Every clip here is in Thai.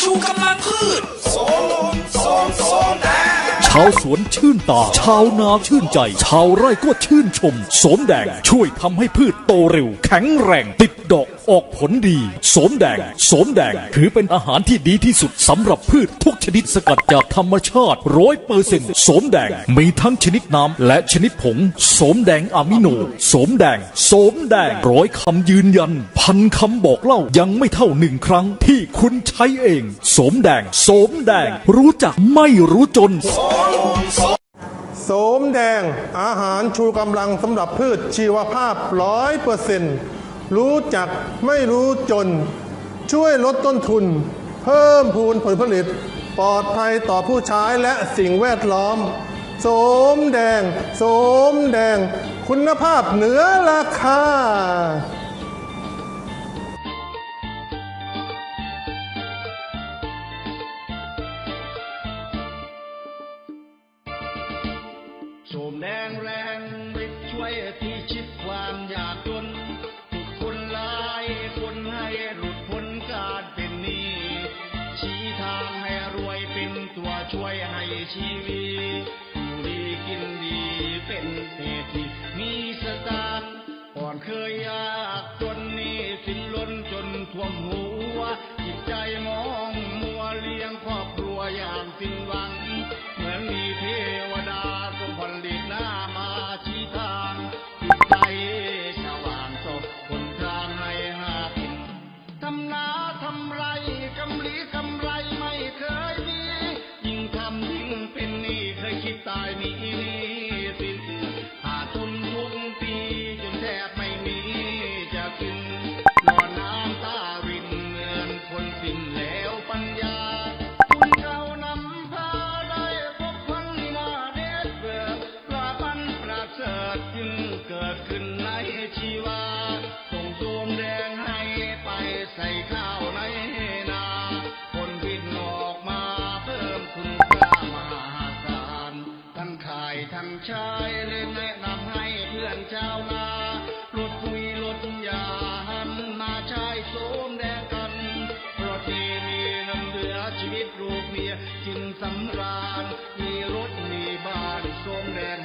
ชูกำลังพืชโสมโสมโสมแดงชาวสวนชื่นตา ชาวนาชื่นใจ ชาวไร่ก็ชื่นชม โสมแดงช่วยทำให้พืชโตเร็ว แข็งแรงติดดอก ออกผลดีโสมแดงโสมแดงถือเป็นอาหารที่ดีที่สุดสำหรับพืชทุกชนิดสกัดจากธรรมชาติร้อยเปอร์เซ็นต์โสมแดงมีทั้งชนิดน้ำและชนิดผงโสมแดงอะมิโนโสมแดงโสมแดงร้อยคำยืนยัน พันคำบอกเล่ายังไม่เท่าหนึ่งครั้งที่คุณใช้เองโสมแดงโสมแดงรู้จักไม่รู้จนโสมแดงอาหารชูกำลังสำหรับพืชชีวภาพร้อยเปอร์เซ็นต์ รู้จักไม่รู้จน ช่วยลดต้นทุน เพิ่มพูนผลผลิต ปลอดภัยต่อผู้ใช้และสิ่งแวดล้อมโสมแดงโสมแดง คุณภาพเหนือราคาโสมแดงแรงฤทธิ์ช่วยที่ชิดความอยาก ชีวิตอยู่ดีกินดีเป็นเศรษฐีมีสตางค์ก่อนเคยยากจนนี้สินล้นจนท่วมหัว จิตใจมองมัวเลี้ยงครอบครัวอย่างสิ้นหวัง ใส่ข้าวในนาผลบินออกมาเพิ่มคุณค่ามหาศาลท่านขายท่านชายเลยแนะนำให้เพื่อนชาวนาลดปุ๋ยลดยาหันมาใช้โสมแดงกันเพราะที่มีเงินเหลือชีวิตลูกเมียกินสำราญมีรถมีบ้านโสมแดง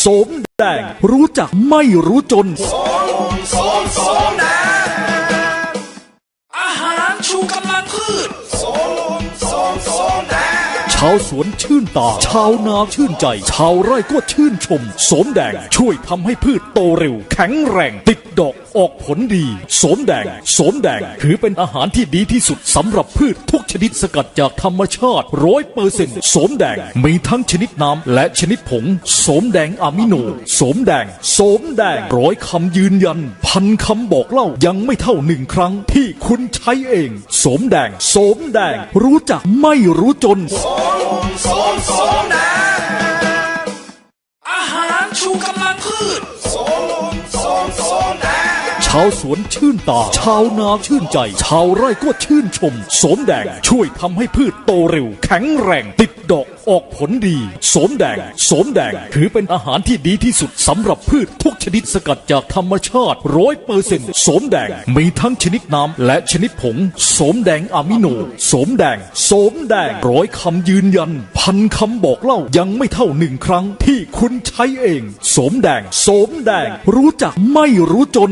โสมแดง รู้จักไม่รู้จนโสมโสมแดง อาหารชูกำลังพืช โสมโสมโสมแดง ชาวสวนชื่นตา ชาวนาชื่นใจ ชาวไร่ก็ชื่นชม โสมแดงช่วยทำให้พืชโตเร็ว แข็งแรงติดดอกออกผลดีโสมแดงโสมแดง ถือเป็นอาหารที่ดีที่สุดสำหรับพืชทุกชนิดสกัดจากธรรมชาติร้อยเปอร์เซ็นต์โสมแดงมีทั้งชนิดน้ำและชนิดผงโสมแดงอะมิโนโสมแดงโสมแดงร้อยคำยืนยัน พันคำบอกเล่ายังไม่เท่าหนึ่งครั้งที่คุณใช้เองโสมแดงโสมแดงรู้จักไม่รู้จนโสมโสมโสมแดงอาหารชูกำลังพืช ชาวสวนชื่นตา ชาวนาชื่นใจ ชาวไร่ก็ชื่นชม สมแดงช่วยทำให้พืชโตเร็ว แข็งแรงติด ดอกออกผลดี โสมแดง โสมแดง ถือเป็นอาหารที่ดีที่สุดสำหรับพืชทุกชนิดสกัดจากธรรมชาติร้อยเปอร์เซ็นต์โสมแดง มีทั้งชนิดน้ำและชนิดผง โสมแดงอะมิโน โสมแดง โสมแดง ร้อยคำยืนยัน พันคำบอกเล่ายังไม่เท่าหนึ่งครั้งที่คุณใช้เอง โสมแดง โสมแดง รู้จักไม่รู้จน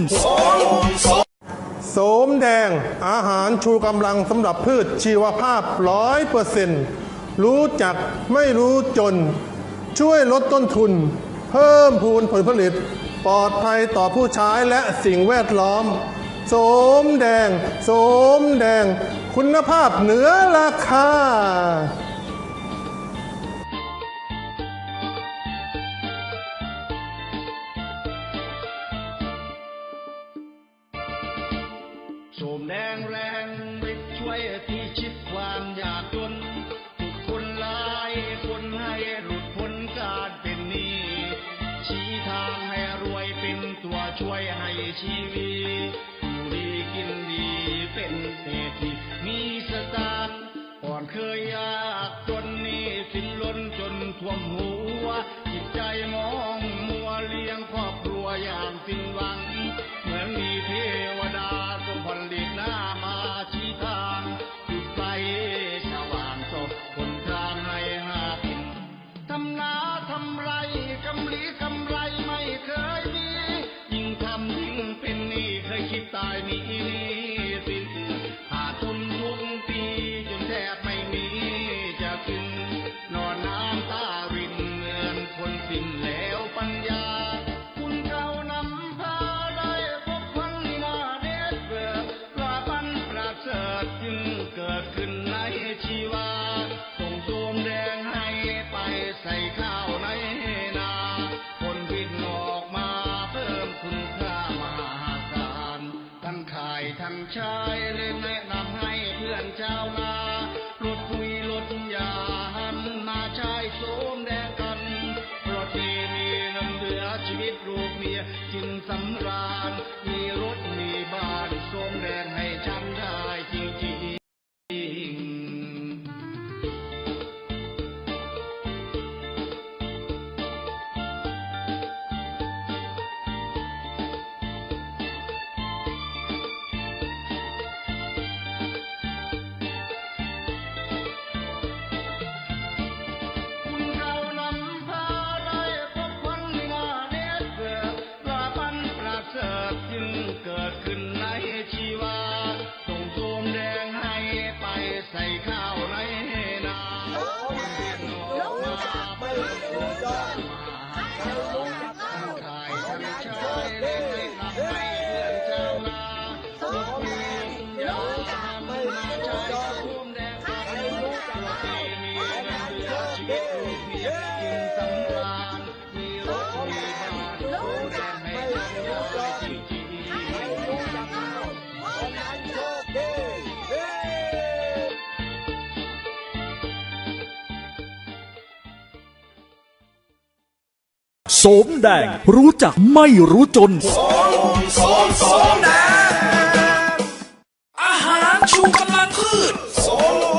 โสมแดงอาหารชูกำลังสำหรับพืชชีวภาพร้อยเปอร์เซ็น รู้จักไม่รู้จน ช่วยลดต้นทุน เพิ่มพูนผลผลิต ปลอดภัยต่อผู้ใช้และสิ่งแวดล้อมโสมแดงโสมแดง คุณภาพเหนือราคาโสมแดงแรงฤทธิ์ช่วยที่ชิดความยา ชีวิตอยู่ดีกินดีเป็นเศรษฐีมีสตางค์ก่อนเคยยากจนนี้สินล้นจนท่วมหัว จิตใจมองมัวเลี้ยงครอบครัวอย่างสิ้นหวัง ชีวาส่งโสมแดงให้ไปใส่ข้าวในนาผลวินออกมาเพิ่มคุณค่ามหาศาลทั้งขายทั้งใช้เลยแนะนำให้เพื่อนชาวนาลดปุ๋ยลดยาหันมาใช้โสมแดงกันเพราะที่มีเงินเหลือชีวิตลูกเมียกินสำราญมีรถมีบ้านโสมแดง มแดง รู้จักไม่รู้จนโสมโสมแดง อาหารชูกำลังพืชโส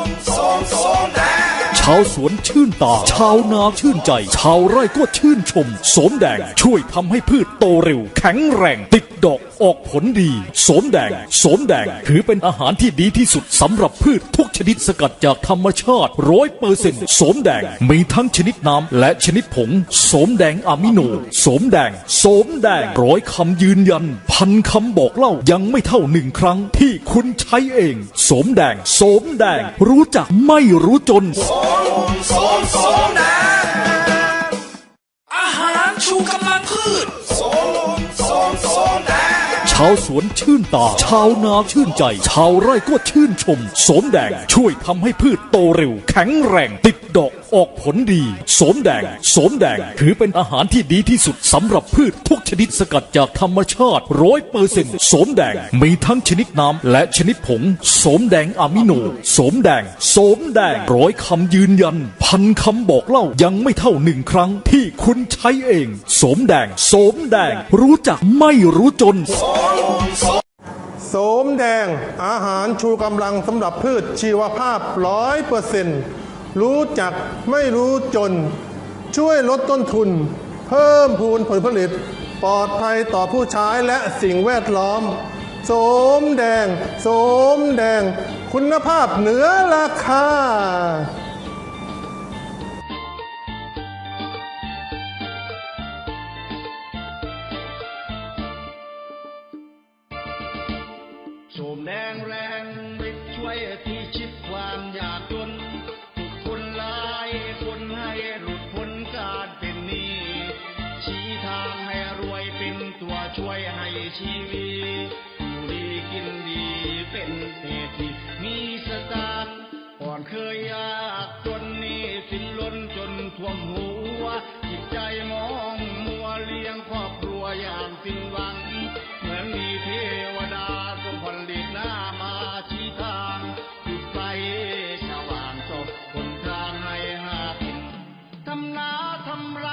มโสมโสมแดง ชาวสวนชื่นตา ชาวนาชื่นใจ ชาวไร่ก็ชื่นชมโสมแดง ช่วยทำให้พืชโตเร็ว แข็งแรง ติดดอก ออกผลดีโสมแดงโสมแดงถือเป็นอาหารที่ดีที่สุดสำหรับพืชทุกชนิดสกัดจากธรรมชาติร้อยเปอร์เซ็นต์โสมแดงมีทั้งชนิดน้ำและชนิดผงโสมแดงอะมิโนโสมแดงโสมแดงร้อยคำยืนยัน พันคำบอกเล่ายังไม่เท่าหนึ่งครั้งที่คุณใช้เองโสมแดงโสมแดงรู้จักไม่รู้จนโสมโสมแดงอาหารชูกำลังพืชาวสวนชื่นตา ชาวนาชื่นใจ ชาวไร่ก็ชื่นชม สมแดงช่วยทำให้พืชโตเร็ว แข็งแรง ติดดอกออกผลดี สมแดง สมแดงถือเป็นอาหารที่ดีที่สุดสำหรับพืชทุกชนิดสกัดจากธรรมชาติร้อยเปอร์เซ็นต์สมแดงมีทั้งชนิดน้ำและชนิดผง สมแดงอะมิโน สมแดง สมแดงร้อยคำยืนยัน พันคำบอกเล่ายังไม่เท่าหนึ่งครั้งที่คุณใช้เอง สมแดง สมแดง รู้จักไม่รู้จนโสมแดงอาหารชูกำลังสำหรับพืชชีวภาพร้อยเปอร์เซนรู้จักไม่รู้จน ช่วยลดต้นทุน เพิ่มพูนผลผลิต ปลอดภัยต่อผู้ใช้และสิ่งแวดล้อม โสมแดง โสมแดง คุณภาพเหนือราคา มแดงแรงฤทธิ์ช่วยที่ชิดความยากจนทุกคนลายคนให้หลุดพ้นการเป็นหนี้ชี้ทางให้รวยเป็นตัวช่วยให้ชีวิตอยู่ดีกินดีเป็นเศรษฐีมีสตางค์ก่อนเคยยากจนนี้สินล้นจนท่วมหัว อย่างสิ้นหวัง เหมือนมีเทวดาทรงผลิตหน้ามาชี้ทางจุดไฟสว่างสดคนทางให้หากินทำนาทำไร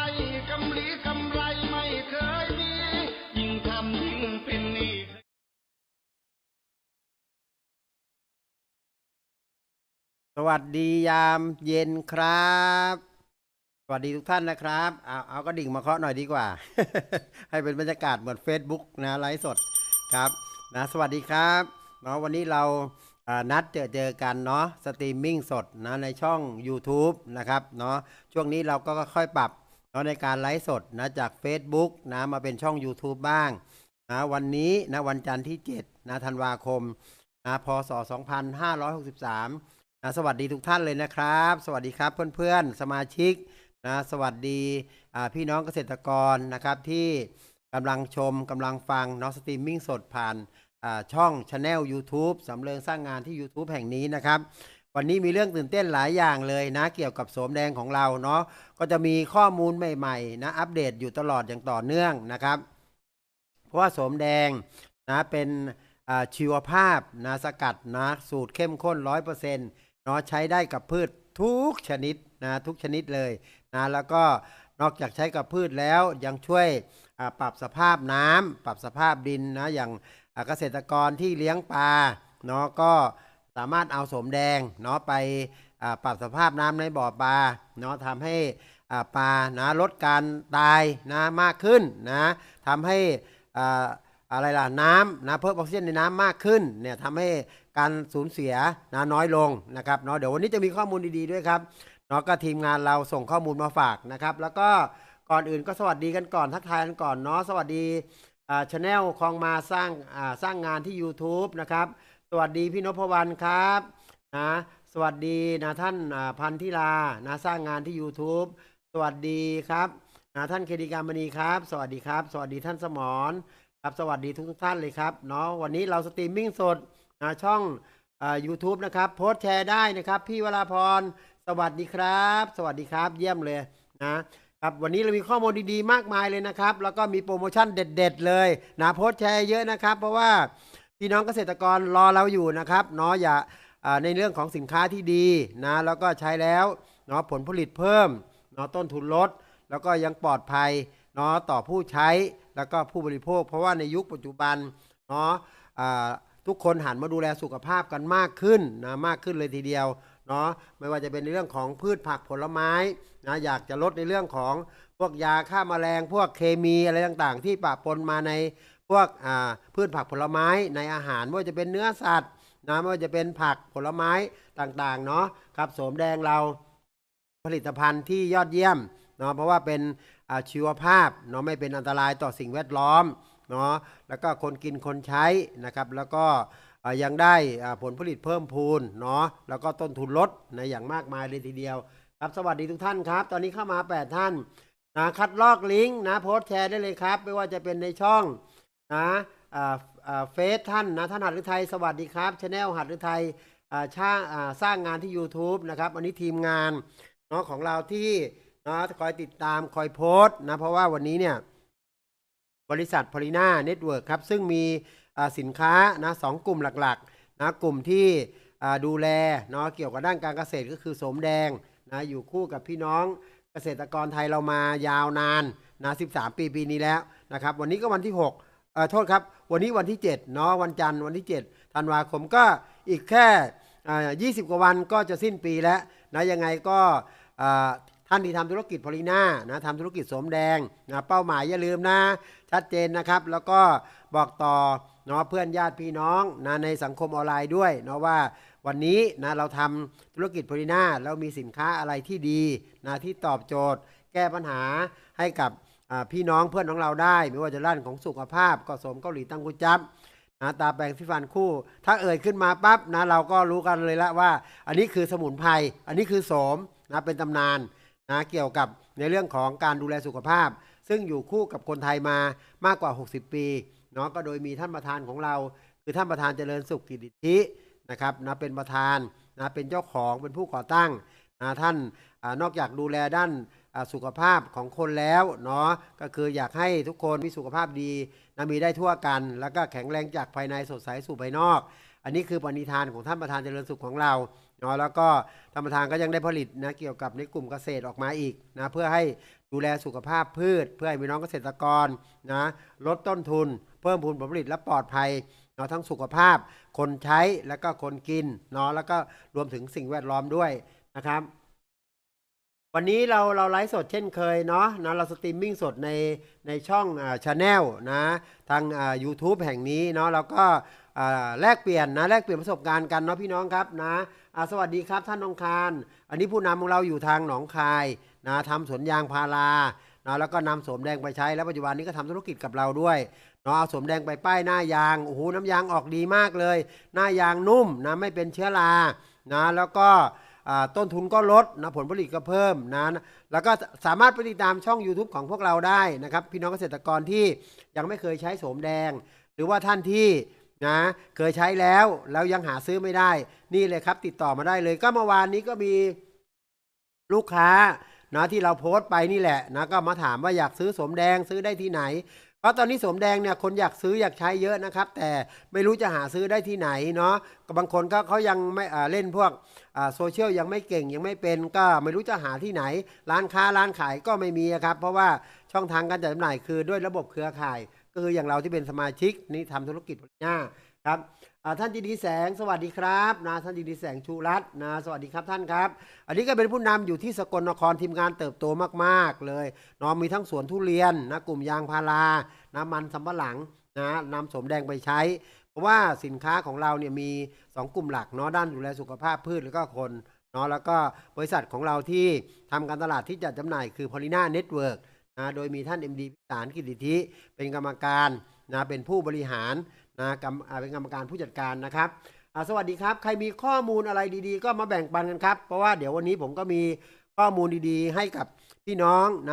กำลีกำไรไม่เคยมี ยิ่งทำยิ่งเป็นหนี้สวัสดียามเย็นครับ สวัสดีทุกท่านนะครับเอาเอาก็ดิ่งมาเคาะหน่อยดีกว่า ให้เป็นบรรยากาศเหมือน Facebook นะไลฟ์สดครับนะสวัสดีครับเนาะวันนี้เรานัดเจอเจอกันเนาะสตรีมมิ่งสดนะในช่อง YouTube นะครับเนาะช่วงนี้เราก็ค่อยปรับเนาะในการไลฟ์สดนะจาก Facebook นะมาเป็นช่อง YouTube บ้างนะวันนี้นะวันจันทร์ที่7นะธันวาคมนะพศ 2563นะสวัสดีทุกท่านเลยนะครับ สวัสดีครับเพื่อนๆสมาชิก นะสวัสดีพี่น้องเกษตรกรนะครับที่กำลังชมกำลังฟังเนาะสตรีมมิ่งสดผ่านช่องช anel YouTube สำเริงสร้างงานที่ YouTube แห่งนี้นะครับ วันนี้มีเรื่องตื่นเต้นหลายอย่างเลยนะ เกี่ยวกับโสมแดงของเราเนาะก็จะมีข้อมูลใหม่ๆนะอัปเดตอยู่ตลอดอย่างต่อเนื่องนะครับ เพราะว่าโสมแดงนะเป็นชีวภาพนะสกัดนะสูตรเข้มข้นร้อยเปอร์เซ็นต์เนาะใช้ได้กับพืชทุกชนิดนะทุกชนิดเลย นะแล้วก็นอกจากใช้กับพืชแล้วยังช่วยปรับสภาพน้ำปรับสภาพดินนะอย่างเกษตรกรที่เลี้ยงปลาเนาะก็สามารถเอาโสมแดงเนาะไปปรับสภาพน้ำในบ่อปลาเนาะทำให้ปลานะลดการตายนะมากขึ้นนะทำให้อ่าอะไรล่ะน้ำนะเพิ่มออกซิเจนในน้ำมากขึ้นเนี่ยทำให้การสูญเสียนะน้อยลงนะครับเนาะเดี๋ยววันนี้จะมีข้อมูลดีๆด้วยครับ นาะก็ทีมงานเราส่งข้อมูลมาฝากนะครับ แล้วก็ก่อนอื่นก็สวัสดีกันก่อนทักทายกันก่อนเนาะสวัสดีอ่าชาแนลคลองมาสร้างอ่าสร้างงานที่ YouTube นะครับ สวัสดีพี่นพวรรณครับนะสวัสดีนะท่านอ่าพันธิลานะสร้างงานที่ YouTube สวัสดีครับนะท่านเคดีการมณีครับ สวัสดีครับ สวัสดีท่านสมรครับสวัสดีทุกท่านเลยครับเนาะวันนี้เราสตรีมมิ่งสดนะช่องยูทูบนะครับโพสต์แชร์ได้นะครับ พี่วราพร สวัสดีครับ สวัสดีครับ เยี่ยมเลยนะครับวันนี้เรามีข้อมูลดีๆ มากมายเลยนะครับ แล้วก็มีโปรโมชั่นเด็ด ๆ เลยนะโพสแชร์เยอะนะครับ เพราะว่าพี่น้องเกษตรกรรอเราอยู่นะครับเนาะอย่าในเรื่องของสินค้าที่ดีนะแล้วก็ใช้แล้วเนาะผลผลิตเพิ่มเนาะต้นทุนลด แล้วก็ยังปลอดภัยเนาะต่อผู้ใช้แล้วก็ผู้บริโภค เพราะว่าในยุคปัจจุบันเนาะทุกคนหันมาดูแลสุขภาพกันมากขึ้นนะมากขึ้นเลยทีเดียว เนาะไม่ว่าจะเป็นในเรื่องของพืชผักผลไม้นะอยากจะลดในเรื่องของพวกยาฆ่าแมลง พวกเคมีอะไรต่างๆ ที่ปะปนมาในพวกพืชผักผลไม้ในอาหารไม่ว่าจะเป็นเนื้อสัตว์นะไม่ว่าจะเป็นผักผลไม้ต่างๆเนาะครับโสมแดงเราผลิตภัณฑ์ที่ยอดเยี่ยมเนาะเพราะว่าเป็นชีวภาพเนาะไม่เป็นอันตรายต่อสิ่งแวดล้อมเนาะแล้วก็คนกินคนใช้นะครับ แล้วก็ ยังได้ผลผลิตเพิ่มพูนเนาะแล้วก็ต้นทุนลดในอย่างมากมายเลยทีเดียว ครับสวัสดีทุกท่านครับ ตอนนี้เข้ามา 8 ท่านนะคัดลอกลิงก์นะโพสต์แชร์ได้เลยครับ ไม่ว่าจะเป็นในช่องนะเฟซท่านนะท่านหัดฤทัยสวัสดีครับชาแนลหัดฤทัยอ่าช่างสร้างงานที่ YouTube นะครับวันนี้ทีมงานเนาะของเราที่นะคอยติดตามคอยโพสต์นะเพราะว่าวันนี้เนี่ยบริษัทพอลิน่าเน็ตเวิร์กครับ ซึ่งมี สินค้านะสองกลุ่มหลักๆนะกลุ่มที่ดูแลเนาะเกี่ยวกับด้านการเกษตรก็คือโสมแดงนะอยู่คู่กับพี่น้องเกษตรกรไทยเรามายาวนานนะ13 ปีปีนี้แล้วนะครับ วันนี้ก็วันที่6เอ่อโทษครับ วันนี้วันที่7เนาะวันจันทร์วันที่7ธันวาคมก็อีกแค่อ่า20กว่าวันก็จะสิ้นปีแล้วนะยังไงก็ท่านที่ทำธุรกิจพอลิน่านะทำธุรกิจสมแดงนะเป้าหมายอย่าลืมนะ ชัดเจนนะครับ แล้วก็บอกต่อ เนาะเพื่อนญาติพี่น้องนะในสังคมออนไลน์ด้วยเนาะว่าวันนี้นะเราทำธุรกิจพลิน่าแล้วมีสินค้าอะไรที่ดีนะที่ตอบโจทย์ แก้ปัญหาให้กับพี่น้องเพื่อนของเราได้ ไม่ว่าจะด้านของสุขภาพก็สมเกาหลีตั้งกุจับนะตาแปรงสีฟันคู่ ถ้าเอ่ยขึ้นมาปั๊บนะเราก็รู้กันเลยละว่า อันนี้คือสมุนไพรอันนี้คือโสมนะเป็นตำนานนะเกี่ยวกับในเรื่องของการดูแลสุขภาพ ซึ่งอยู่คู่กับคนไทยมามากกว่า 60 ปี เนาะก็โดยมีท่านประธานของเรา คือท่านประธานเจริญสุขกิติธินะครับนะเป็นประธานนะเป็นเจ้าของเป็นผู้ก่อตั้งนะท่านอนอกจากดูแลด้านสุขภาพของคนแล้วเนาะก็คืออยากให้ทุกคนมีสุขภาพดีนะมีได้ทั่วกัน แล้วก็แข็งแรงจากภายในสดใสสู่ภายนอก อันนี้คือปณิธานของท่านประธานเจริญสุขของเราเนาะแล้วก็ท่านประธานก็ยังได้ผลิตนะเกี่ยวกับในกลุ่มเกษตรออกมาอีกนะเพื่อให้ดูแลสุขภาพพืช เพื่อให้พี่น้องเกษตรกรนะลดต้นทุน เพิ่มพูนผลผลิตและปลอดภัยเนาะทั้งสุขภาพ คนใช้แล้วก็คนกินเนาะแล้วก็รวมถึงสิ่งแวดล้อมด้วยนะครับ วันนี้เราเราไลฟ์สดเช่นเคยเนาะนะเราสตรีมมิ่งสดในในช่องอ่าชาแนลนะทางอ่า YouTube แห่งนี้เนาะแล้วก็อ่าแลกเปลี่ยนนะแลกเปลี่ยนประสบการณ์กันเนาะพี่น้องครับนะอ่าสวัสดีครับท่านนองคารอันนี้ผู้นำของเราอยู่ทางหนองคายนะทำสวนยางพารานะแล้วก็นำสมแดงไปใช้แล้วปัจจุบันนี้ก็ทำธุรกิจกับเราด้วย เนาะเอาสมแดงไปป้ายหน้ายางโอ้โหน้ำยางออกดีมากเลย หน้ายางนุ่มนะไม่เป็นเชื้อรานะแล้วก็ต้นทุนก็ลดนะผลผลิตก็เพิ่มนะแล้วก็สามารถไปติดตามช่อง YouTube ของพวกเราได้นะครับ พี่น้องเกษตรกรที่ยังไม่เคยใช้โสมแดง หรือว่าท่านที่นะเคยใช้แล้วแล้วยังหาซื้อไม่ได้ นี่เลยครับติดต่อมาได้เลยก็เมื่อวานนี้ก็มีลูกค้านะที่เราโพสต์ไปนี่แหละนะก็มาถามว่าอยากซื้อสมแดงซื้อได้ที่ไหน เพราะตอนนี้สมแดงเนี่ยคนอยากซื้ออยากใช้เยอะนะครับ แต่ไม่รู้จะหาซื้อได้ที่ไหนเนาะกับางคนก็เขายังไม่เล่นพวกโซเชียลยังไม่เก่งยังไม่เป็นก็ไม่รู้จะหาที่ไหน ร้านค้าร้านขายก็ไม่มีครับ เพราะว่าช่องทางการจัดจำหน่ายคือด้วยระบบเครือข่าย ก็คืออย่างเราที่เป็นสมาชิกนี่ทำธุรกิจผลิตหน้าครับ ท่านจีดีแสงสวัสดีครับนะท่านจีดีแสงชูรัตน์นะสวัสดีครับท่านครับ อันนี้ก็เป็นผู้นำอยู่ที่สกลนครทีมงานเติบโตมากๆเลยเนาะมีทั้งสวนทุเรียนนะกลุ่มยางพารานะมันสำปะหลังนะนำสมแดงไปใช้ เพราะว่าสินค้าของเราเนี่ยมี 2 กลุ่มหลักเนาะด้านดูแลสุขภาพพืชแล้วก็คนเนาะแล้วก็บริษัทของเราที่ทำการตลาดที่จัดจำหน่ายคือพอลิน่าเน็ตเวิร์กนะโดยมีท่าน MD พิสารกิติธิเป็นกรรมการนะเป็นผู้บริหาร นะกรรมเป็นกรรมการผู้จัดการนะครับสวัสดีครับ ใครมีข้อมูลอะไรดี ๆ ก็มาแบ่งปันกันครับ เพราะว่าเดี๋ยววันนี้ผมก็มีข้อมูลดีๆ ให้กับพี่น้องนะ